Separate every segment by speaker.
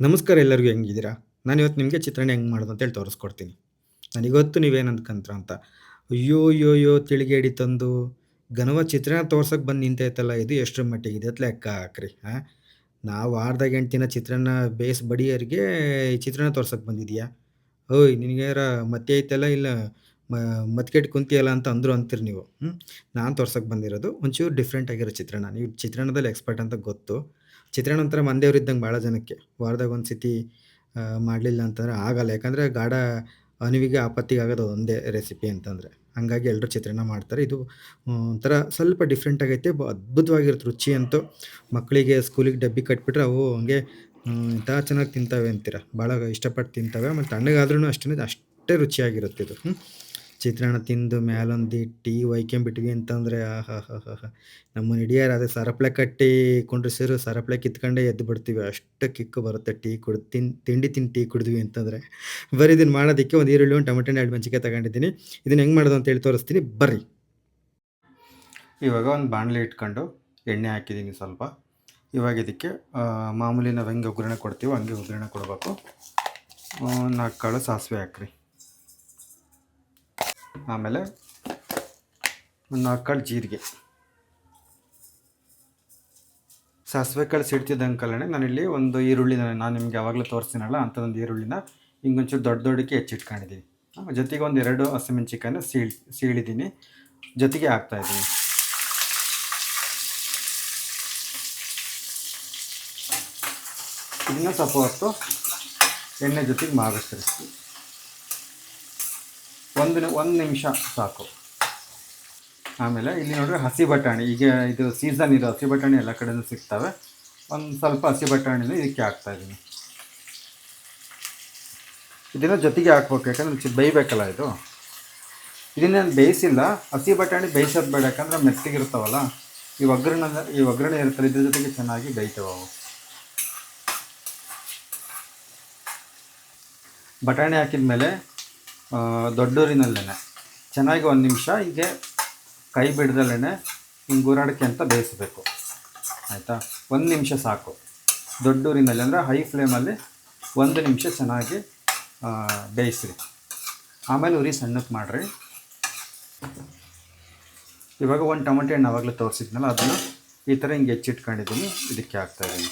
Speaker 1: ನಮಸ್ಕಾರ ಎಲ್ಲರಿಗೂ ಹೆಂಗಿದ್ದೀರಾ? ನಾನಿವತ್ತು ನಿಮಗೆ ಚಿತ್ರಾನ್ನ ಹೆಂಗೆ ಮಾಡೋದು ಅಂತೇಳಿ ತೋರಿಸ್ಕೊಡ್ತೀನಿ. ನನಗೊತ್ತು ನೀವೇನು ಕಂತ್ರ ಅಂತ. ಅಯ್ಯೋ! ಅಯ್ಯೋ! ಅಯ್ಯೋ! ತಿಳಿಗೇಡಿ ತಂದು ಘನವ ಚಿತ್ರಾನ್ನ ತೋರ್ಸೋಕೆ ಬಂದು ನಿಂತೈತಲ್ಲ, ಇದು ಎಷ್ಟರ ಮಟ್ಟಿಗೆ ಅಂತ ಲೆಕ್ಕ ಹಾಕ್ರಿ. ಹಾಂ ನಾವು ವಾರದಾಗ 8 ದಿನ ಚಿತ್ರಾನ್ನ ಬೇಸ್ ಬಡಿಯೋರಿಗೆ ಚಿತ್ರಾನ್ನ ತೋರ್ಸೋಕೆ ಬಂದಿದೆಯಾ ಓಯ್! ನಿನಗೇನಾರ ಮತ್ತೆ ಐತಲ್ಲ, ಇಲ್ಲ ಮ ಕೆಟ್ಟು ಕುಂತಿಯಲ್ಲ ಅಂತ ಅಂದರು ಅಂತೀರಿ ನೀವು. ಹ್ಞೂ ನಾನು ತೋರ್ಸೋಕೆ ಬಂದಿರೋದು ಒಂಚೂರು ಡಿಫ್ರೆಂಟ್ ಆಗಿರೋ ಚಿತ್ರಾನ್ನ. ನೀವು ಚಿತ್ರಾನ್ನದಲ್ಲಿ ಎಕ್ಸ್ಪರ್ಟ್ ಅಂತ ಗೊತ್ತು. ಚಿತ್ರಾನ್ನ ಒಂಥರ ಮನೆದೇವ್ರು ಇದ್ದಂಗೆ ಭಾಳ ಜನಕ್ಕೆ. ವಾರದಾಗ ಒಂದು ಸತಿ ಮಾಡಲಿಲ್ಲ ಅಂತಂದ್ರೆ ಆಗಲ್ಲ. ಯಾಕಂದರೆ ಗಾಢ ಅನಿವಿಗೆ ಆಪತ್ತಿಗೆ ಆಗೋದು ಒಂದೇ ರೆಸಿಪಿ ಅಂತಂದರೆ ಹಂಗಾಗಿ ಎಲ್ಲರೂ ಚಿತ್ರಾನ್ನ ಮಾಡ್ತಾರೆ. ಇದು ಒಂಥರ ಸ್ವಲ್ಪ ಡಿಫ್ರೆಂಟ್ ಆಗೈತೆ. ಅದ್ಭುತವಾಗಿರುತ್ತೆ ರುಚಿ ಅಂತೂ. ಮಕ್ಕಳಿಗೆ ಸ್ಕೂಲಿಗೆ ಡಬ್ಬಿ ಕಟ್ಬಿಟ್ರೆ ಅವು ಹಂಗೆ ಇಂಥ ಚೆನ್ನಾಗಿ ತಿಂತಾವೆ ಅಂತೀರ. ಭಾಳ ಇಷ್ಟಪಟ್ಟು ತಿಂತಾವೆ. ಮತ್ತು ತಣ್ಣಗಾದ್ರೂ ಅಷ್ಟೇ ಅಷ್ಟೇ ರುಚಿಯಾಗಿರುತ್ತೆ ಇದು. ಚಿತ್ರಾನ್ನ ತಿಂದು ಮ್ಯಾಲೊಂದು ಟೀ ಒಯ್ಕೊಂಬಿಟ್ವಿ ಅಂತಂದ್ರೆ ಹಾ ನಮ್ಮನ್ನು ಹಿಡಿಯಾರ ಅದೇ ಸರಪ್ಳೆ ಕಟ್ಟಿ ಕುಂಡ್ರಿಸಿದ್ರು ಸರಪ್ಳೆ ಕಿತ್ಕೊಂಡೆ ಎದ್ದು ಬಿಡ್ತೀವಿ. ಅಷ್ಟು ಕಿಕ್ಕು ಬರುತ್ತೆ ಟೀ ಕುಡ್ದು ತಿನ್ ತಿಂಡಿ ತಿಂದು ಟೀ ಕುಡಿದ್ವಿ ಅಂತಂದ್ರೆ. ಬರೀ ಇದನ್ನ ಮಾಡೋದಕ್ಕೆ ಒಂದು ಈರುಳ್ಳಿ, ಒಂದು ಟೊಮೆಟೊ ಎರಡು 2 ಮೆಣಸಿನಕಾಯಿ ತಗೊಂಡಿದ್ದೀನಿ. ಇದನ್ನ ಹೆಂಗೆ ಮಾಡೋದು ಅಂತ ಹೇಳಿ ತೋರಿಸ್ತೀನಿ ಬರ್ರಿ. ಇವಾಗ ಒಂದು ಬಾಣಲೆ ಇಟ್ಕೊಂಡು ಎಣ್ಣೆ ಹಾಕಿದ್ದೀನಿ ಸ್ವಲ್ಪ. ಇವಾಗ ಇದಕ್ಕೆ ಮಾಮೂಲಿ ನಾವು ಹೆಂಗೆ ಒಗ್ಗರಣೆ ಕೊಡ್ತೀವೋ ಹಂಗೆ ಒಗ್ಗರಣೆ ಕೊಡಬೇಕು. ನಾಲ್ಕು ಕಾಳು ಸಾಸಿವೆ ಹಾಕ್ರಿ. ಆಮೇಲೆ ಒಂದು ನಾಲ್ಕು ಕಾಳು ಜೀರಿಗೆ. ಸಾಸಿವೆ ಕಾಳು ಸಿಡ್ತಿದ್ದಂಗೆ ಕಲ್ಲಣೆ ನಾನಿಲ್ಲಿ ಒಂದು ಈರುಳ್ಳಿನ ನಾನು ನಿಮ್ಗೆ ಯಾವಾಗಲೂ ತೋರಿಸ್ತೀನಲ್ಲ ಅಂಥದ್ದೊಂದು ಈರುಳ್ಳಿನ ಹಿಂಗೊಂಚೂರು ದೊಡ್ಡ ದೊಡ್ಡಕ್ಕೆ ಹೆಚ್ಚಿಟ್ಕೊಂಡಿದ್ದೀನಿ. ಜೊತೆಗೆ ಒಂದು 2 ಹಸಿಮೆಣಸಿಕಾಯಿನ ಸೀಳ್ ಸೀಳಿದ್ದೀನಿ. ಜೊತೆಗೆ ಹಾಕ್ತಾಯಿದ್ದೀನಿ. ಇದನ್ನ ಸ್ವಲ್ಪ ಹೊತ್ತು ಎಣ್ಣೆ ಜೊತೆಗೆ ಮಾಗಿಸ್ರಿ. ಒಂದು ಒಂದು ನಿಮಿಷ ಸಾಕು. ಆಮೇಲೆ ಇಲ್ಲಿ ನೋಡಿದ್ರೆ ಹಸಿ ಬಟಾಣಿ ಈಗ ಇದು ಸೀಸನ್ ಇದು ಹಸಿ ಬಟಾಣಿ ಎಲ್ಲ ಕಡೆಯೂ ಸಿಗ್ತವೆ. ಒಂದು ಸ್ವಲ್ಪ ಹಸಿ ಬಟಾಣಿನ ಇದಕ್ಕೆ ಹಾಕ್ತಾಯಿದ್ದೀನಿ. ಇದನ್ನು ಜೊತೆಗೆ ಹಾಕ್ಬೇಕು ಯಾಕಂದರೆ ಬೇಯಬೇಕಲ್ಲ ಇದು. ಇದನ್ನೇನು ಬೇಯಿಸಿಲ್ಲ. ಹಸಿ ಬಟಾಣಿ ಬೇಯಿಸೋದು ಬೇಡ ಯಾಕಂದರೆ ಮೆತ್ತಗಿರ್ತಾವಲ್ಲ. ಈ ಒಗ್ಗರಣೆ ಈ ಒಗ್ಗರಣೆ ಇರುತ್ತಲ್ಲ ಇದ್ರ ಜೊತೆಗೆ ಚೆನ್ನಾಗಿ ಬೇಯ್ತೇವೆ ಅವು. ಬಟಾಣಿ ಹಾಕಿದ್ಮೇಲೆ ಆ, ದೊಡ್ಡೂರಿನಲ್ಲೇನೆ ಚೆನ್ನಾಗಿ ಒಂದು ನಿಮಿಷ ಹೀಗೆ ಕೈ ಬಿಡದಲ್ಲೇ ಹಿಂಗೆ ಗುರಾಡಕ್ಕೆ ಅಂತ ಬೇಯಿಸಬೇಕು. ಆಯಿತಾ? ಒಂದು ನಿಮಿಷ ಸಾಕು. ದೊಡ್ಡೂರಿನಲ್ಲಿ ಅಂದರೆ ಹೈ ಫ್ಲೇಮಲ್ಲಿ ಒಂದು ನಿಮಿಷ ಚೆನ್ನಾಗಿ ಬೇಯಿಸ್ರಿ. ಆಮೇಲೆ ಉರಿ ಸಣ್ಣಕ್ಕೆ ಮಾಡಿರಿ. ಇವಾಗ ಒಂದು ಟೊಮೆಟೊ ಹಣ್ಣು ಆವಾಗಲೇ ತೋರಿಸಿದ್ನಲ್ಲ, ಅದನ್ನು ಈ ಥರ ಹಿಂಗೆ ಹೆಚ್ಚಿಟ್ಕೊಂಡಿದ್ದೀನಿ ಇದಕ್ಕೆ ಹಾಕ್ತಾಯಿದ್ದೀನಿ.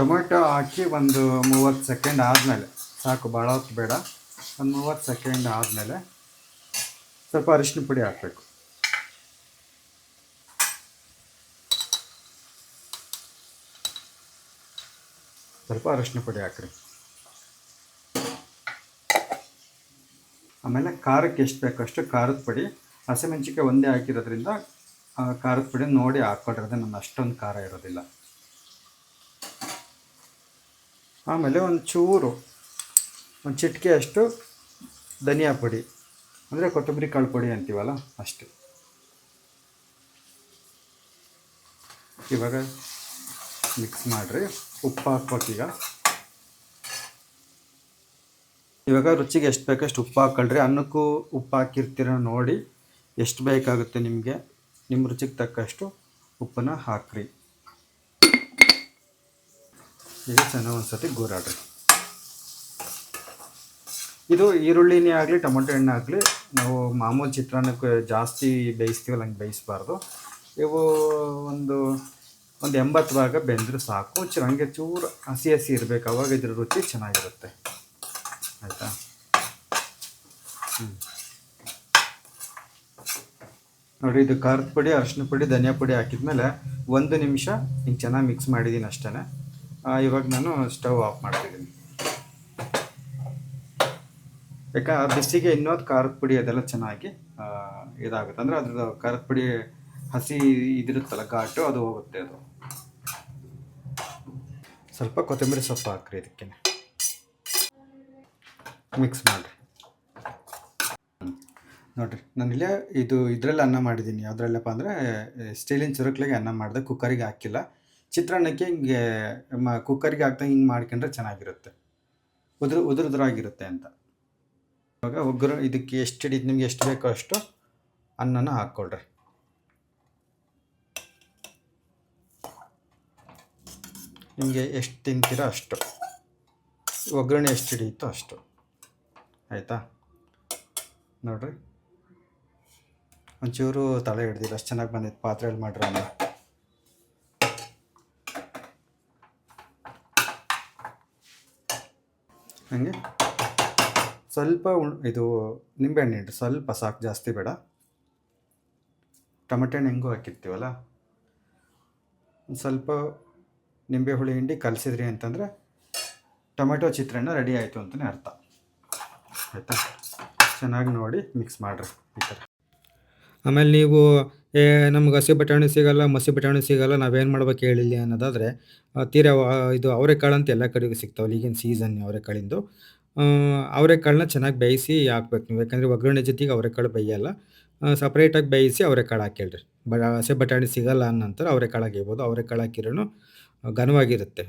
Speaker 1: ಟೊಮೆಟೊ ಹಾಕಿ ಒಂದು 30 ಸೆಕೆಂಡ್ ಆದಮೇಲೆ, ಸಾಕು ಭಾಳ ಹೊತ್ತು ಬೇಡ. ಒಂದು 30 ಸೆಕೆಂಡ್ ಆದಮೇಲೆ ಸ್ವಲ್ಪ ಅರಿಶಿನ ಪುಡಿ ಹಾಕಬೇಕು. ಸ್ವಲ್ಪ ಅರಿಶಿನ ಪುಡಿ ಹಾಕ್ರಿ. ಆಮೇಲೆ ಖಾರಕ್ಕೆ ಎಷ್ಟು ಬೇಕೋ ಅಷ್ಟು ಖಾರದ ಪುಡಿ. ಹಸಿಮೆಣಸಿಕಾಯಿ ಒಂದೇ ಹಾಕಿರೋದ್ರಿಂದ ಖಾರದ ಪುಡಿ ನೋಡಿ ಹಾಕ್ಕೊಳ್ರಿ. ಅದು ನಾನು ಅಷ್ಟೊಂದು ಖಾರ ಇರೋದಿಲ್ಲ. ಆಮೇಲೆ ಒಂದು ಚೂರು, ಒಂದು ಚಿಟಿಕೆ ಅಷ್ಟು ಧನಿಯಾ ಪುಡಿ, ಅಂದರೆ ಕೊತ್ತಂಬರಿ ಕಾಳು ಪುಡಿ ಅಂತೀವಲ್ಲ ಅಷ್ಟು. ಇವಾಗ ಮಿಕ್ಸ್ ಮಾಡಿರಿ. ಉಪ್ಪು ಹಾಕ್ಬೇಕೀಗ. ಇವಾಗ ರುಚಿಗೆ ಎಷ್ಟು ಬೇಕೋ ಅಷ್ಟು ಉಪ್ಪು ಹಾಕ್ಕೊಳ್ರಿ. ಅನ್ನಕ್ಕೂ ಉಪ್ಪು ಹಾಕಿರ್ತೀರ ನೋಡಿ, ಎಷ್ಟು ಬೇಕಾಗುತ್ತೆ ನಿಮಗೆ. ನಿಮ್ಮ ರುಚಿಗೆ ತಕ್ಕಷ್ಟು ಉಪ್ಪನ್ನ ಹಾಕ್ರಿ. ಈಗ ಚೆನ್ನಾಗಿ ಒಂದು ಸತಿ ಗೋರಾಡ್ರಿ ಇದು ಈರುಳ್ಳಿನೇ ಆಗಲಿ ಟೊಮೊಟೊ ಹಣ್ಣೇ ಆಗಲಿ ನಾವು ಮಾಮೂಲಿ ಚಿತ್ರಾನ್ನಕ್ಕೆ ಜಾಸ್ತಿ ಬೇಯಿಸ್ತೀವಲ್ಲ ಹಂಗೆ ಬೇಯಿಸಬಾರ್ದು. ಇವು ಒಂದು ಒಂದು 80 ಭಾಗ ಬೆಂದರೆ ಸಾಕು. ಒಂಚೂರು ಹಂಗೆ ಚೂರು ಹಸಿ ಹಸಿ ಇರಬೇಕು. ಅವಾಗ ಇದ್ರ ರುಚಿ ಚೆನ್ನಾಗಿರುತ್ತೆ. ಆಯಿತಾ? ಹ್ಞೂ. ನೋಡಿ ಇದು ಖಾರದ ಪುಡಿ, ಅರಿಶಿನ ಪುಡಿ, ಧನಿಯಾ ಪುಡಿ ಹಾಕಿದ್ಮೇಲೆ ಒಂದು ನಿಮಿಷ ಹಿಂಗೆ ಚೆನ್ನಾಗಿ ಮಿಕ್ಸ್ ಮಾಡಿದ್ದೀನಿ ಅಷ್ಟೇ. ಇವಾಗ ನಾನು ಸ್ಟವ್ ಆಫ್ ಮಾಡ್ತಿದ್ದೀನಿ. ಯಾಕೆ, ಬಿಸಿಗೆ ಇನ್ನೊಂದು ಖಾರದ ಪುಡಿ ಅದೆಲ್ಲ ಚೆನ್ನಾಗಿ ಇದಾಗುತ್ತೆ. ಅಂದರೆ ಅದ್ರದ್ದು ಖಾರದ ಪುಡಿ ಹಸಿ ಇದಿರುತ್ತಲ್ಲ, ಘಾಟು, ಅದು ಹೋಗುತ್ತೆ ಅದು. ಸ್ವಲ್ಪ ಕೊತ್ತಂಬರಿ ಸೊಪ್ಪು ಹಾಕ್ರಿ ಇದಕ್ಕೆ. ಮಿಕ್ಸ್ ಮಾಡಿರಿ. ನೋಡಿರಿ ನಾನಿಲ್ಲೇ ಇದು ಇದರಲ್ಲಿ ಅನ್ನ ಮಾಡಿದ್ದೀನಿ. ಯಾವುದ್ರಲ್ಲಪ್ಪ ಅಂದರೆ, ಸ್ಟೀಲಿನ ಚುರುಕ್ಲಿಗೆ ಅನ್ನ ಮಾಡಿದೆ. ಕುಕ್ಕರಿಗೆ ಹಾಕಿಲ್ಲ. ಚಿತ್ರಾನ್ನಕ್ಕೆ ಹಿಂಗೆ, ಮ, ಕುಕ್ಕರ್ಗೆ ಹಾಕ್ತಾ ಹಿಂಗೆ ಮಾಡ್ಕೊಂಡ್ರೆ ಚೆನ್ನಾಗಿರುತ್ತೆ. ಉದುರು, ಉದುರುದ್ರಾಗಿರುತ್ತೆ ಅಂತ. ಇವಾಗ ಒಗ್ಗರಣೆ, ಇದಕ್ಕೆ ಎಷ್ಟು ಹಿಡಿದು, ನಿಮ್ಗೆ ಎಷ್ಟು ಬೇಕೋ ಅಷ್ಟು ಅನ್ನನ ಹಾಕ್ಕೊಳ್ರಿ. ನಿಮಗೆ ಎಷ್ಟು ತಿಂತೀರೋ ಅಷ್ಟು. ಒಗ್ಗರಣೆ ಎಷ್ಟು ಹಿಡಿಯುತ್ತೋ ಅಷ್ಟು. ಆಯಿತಾ? ನೋಡಿರಿ. ಒಂಚೂರು ತಲೆ ಹಿಡ್ದಿಲ್ಲ ಅಷ್ಟು ಚೆನ್ನಾಗಿ ಬಂದಿತ್ತು ಪಾತ್ರೆಯಲ್ಲಿ ಮಾಡಿರೋ ಹಾಗೆ? ಸ್ವಲ್ಪ ಇದು ನಿಂಬೆಹಣ್ಣು ಇಡ್ರಿ. ಸ್ವಲ್ಪ ಸಾಕು, ಜಾಸ್ತಿ ಬೇಡ. ಟೊಮೆಟೊ ಹಣ್ಣು ಹೆಂಗೂ ಹಾಕಿರ್ತೀವಲ್ಲ? ಸ್ವಲ್ಪ ನಿಂಬೆ ಹುಳಿ ಹಿಂಡಿ ಕಲಸಿದ್ರಿ ಅಂತಂದರೆ ಟೊಮೆಟೊ ಚಿತ್ರಾನ್ನ ರೆಡಿ ಆಯಿತು ಅಂತಲೇ ಅರ್ಥ. ಆಯಿತಾ? ಚೆನ್ನಾಗಿ ನೋಡಿ ಮಿಕ್ಸ್ ಮಾಡಿರಿ ಈ ಥರ. ಆಮೇಲೆ ನೀವು ಏ, ನಮ್ಗೆ ಹಸಿ ಬಟಾಣಿ ಸಿಗಲ್ಲ, ಮಸಿ ಬಟಾಣಿ ಸಿಗಲ್ಲ, ನಾವೇನು ಮಾಡ್ಬೇಕು ಹೇಳಿಲ್ಲ ಅನ್ನೋದಾದರೆ ತೀರಾ ಇದು ಅವರೆಕಾಳು ಅಂತ ಎಲ್ಲ ಕಡೆಗೂ ಸಿಗ್ತಾವಲ್ಲ ಈಗಿನ ಸೀಸನ್ ಅವರೆಕಾಳಿಂದು. ಅವರೆಕಾಳನ್ನ ಚೆನ್ನಾಗಿ ಬೇಯಿಸಿ ಹಾಕ್ಬೇಕು ನೀವು. ಯಾಕಂದರೆ ಒಗ್ಗರಣೆ ಜೊತೆಗೆ ಅವರೆಕಾಳು ಬೇಯಲ್ಲ. ಸಪ್ರೇಟಾಗಿ ಬೇಯಿಸಿ ಅವರೆಕಾಳು ಹಾಕೇಳ್ರಿ ಬ ಹಸಿ ಬಟಾಣಿ ಸಿಗಲ್ಲ ಅನ್ನಂತರ ನಂತರ ಅವರೆಕಾಳು ಹಾಕಿರ್ಬೋದು ಅವರೆಕಾಳು ಹಾಕಿರೋನು ಘನವಾಗಿರುತ್ತೆ.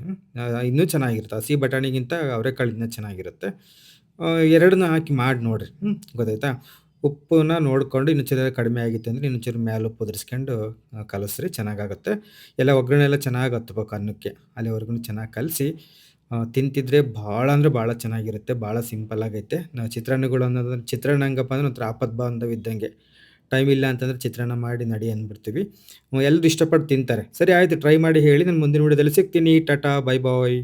Speaker 1: ಇನ್ನೂ ಚೆನ್ನಾಗಿರುತ್ತೆ. ಹಸಿ ಬಟಾಣಿಗಿಂತ ಅವರೆಕಾಳು ಇನ್ನೂ ಚೆನ್ನಾಗಿರುತ್ತೆ. ಎರಡನ್ನ ಹಾಕಿ ಮಾಡಿ ನೋಡಿರಿ. ಹ್ಞೂ ಗೊತ್ತಾಯ್ತಾ? ಉಪ್ಪನ್ನ ನೋಡಿಕೊಂಡು ಚೂರು ಕಡಿಮೆ ಆಗಿತ್ತು ಅಂದರೆ ಇನ್ನೊಂಚೂರು ಮೇಲೆ ಉಪ್ಪು ಉದುರಿಸ್ಕೊಂಡು ಕಲಸ್ರಿ, ಚೆನ್ನಾಗಾಗುತ್ತೆ. ಎಲ್ಲ ಒಗ್ಗರಣೆ ಎಲ್ಲ ಚೆನ್ನಾಗಿ ಹತ್ಬೇಕು ಅನ್ನಕ್ಕೆ. ಅಲ್ಲಿವರೆಗೂ ಚೆನ್ನಾಗಿ ಕಲಸಿ ತಿಂತಿದ್ರೆ ಭಾಳ ಅಂದರೆ ಭಾಳ ಚೆನ್ನಾಗಿರುತ್ತೆ, ಭಾಳ ಸಿಂಪಲ್ ಆಗೈತೆ. ನಾವು ಚಿತ್ರಾನ್ನಗಳು ಅನ್ನೋದು, ಚಿತ್ರಾನ್ನ ಹಂಗಪ್ಪ ಅಂದ್ರೆ ಒಂಥರ ಆಪತ್ ಬಾಂಧವ ಇದ್ದಂಗೆ. ಟೈಮ್ ಇಲ್ಲ ಅಂತಂದ್ರೆ ಚಿತ್ರಾನ್ನ ಮಾಡಿ ನಡಿ ಅಂದ್ಬಿಡ್ತೀವಿ. ಎಲ್ಲರೂ ಇಷ್ಟಪಟ್ಟು ತಿಂತಾರೆ. ಸರಿ, ಆಯಿತು, ಟ್ರೈ ಮಾಡಿ ಹೇಳಿ. ನಾನು ಮುಂದಿನ ವಿಡಿಯೋದಲ್ಲಿ ಸಿಗ್ತೀನಿ. Tata, bye bye.